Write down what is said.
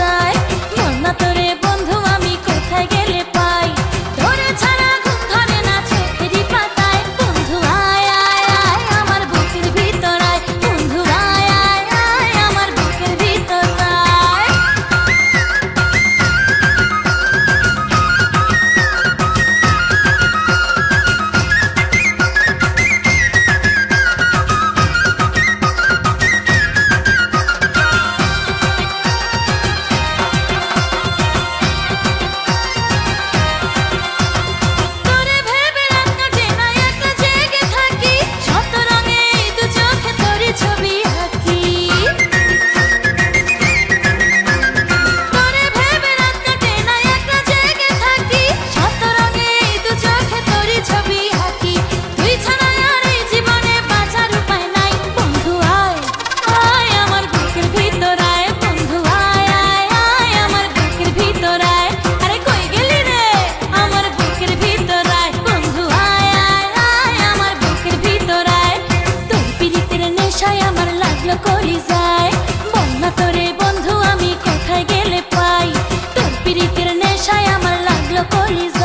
Nanatore গেল করি যায়, বন্যা তোরে বন্ধু, আমি কোথায় গেলে পাই? তোর পিরিতের নেশায় আমার লাগল করি যায়